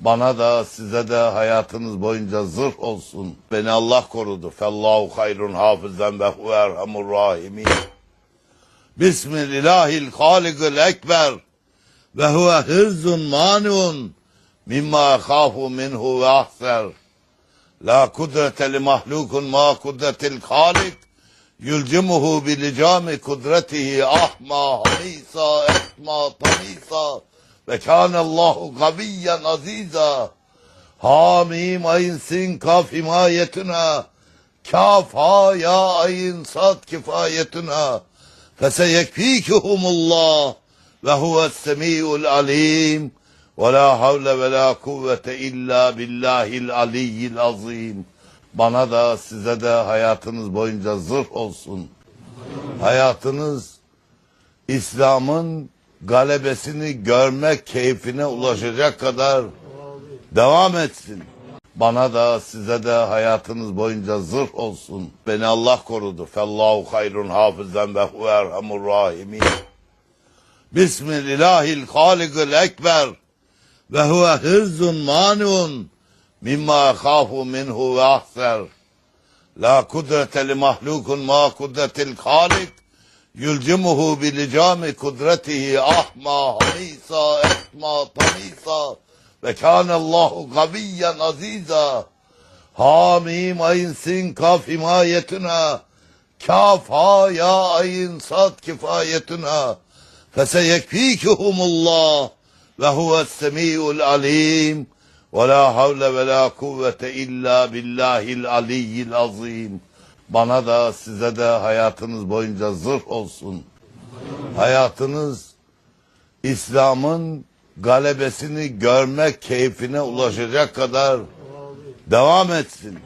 Bana da size de hayatınız boyunca zırh olsun. Beni Allah korudu. Fellahu hayrun hafizden ve huve erhamur rahimin. Bismillahil halikul ekber ve huve hırzun maniun mimma khafu minhu ve ahser. La kudrete li mahlukun ma kudretil halik yulcimuhu bi licami kudretihi ahma hamisa etma tamisa ve kânallahu gaviyyen aziza hamim ayın sin kaf himayetuna kaf ha ya ayın sad kifayetuna feseyekfikihumullah ve huves semi'ul alim ve la havle ve la kuvvete illa billahil aliyyil azim. Bana da size de hayatınız boyunca zırh olsun. Hayatınız İslam'ın galebesini görmek keyfine ulaşacak kadar devam etsin. Bana da size de hayatınız boyunca zırh olsun. Beni Allah korudu. Fellahu hayrun hafizden ve huve erhamur rahimin. Bismillahil halikul ekber ve huve hırzun maniun mimma khafu minhu ve ahser. La kudrete li mahlukun ma kudretil halik yulcimuhu bi licami kudretihi ahma hamisa etma tamisa. Ve kânallahu gaviyyen aziza hamim ayın sin kaf himayetuna. Kaf ha ya ayın sad kifayetuna feseyekfikihumullah ve huves semi'ul alim ve la havle ve la kuvvete illa billahil aliyyil azim. Bana da size de hayatınız boyunca zırh olsun. Hayatınız İslam'ın galebesini görmek keyfine ulaşacak kadar devam etsin.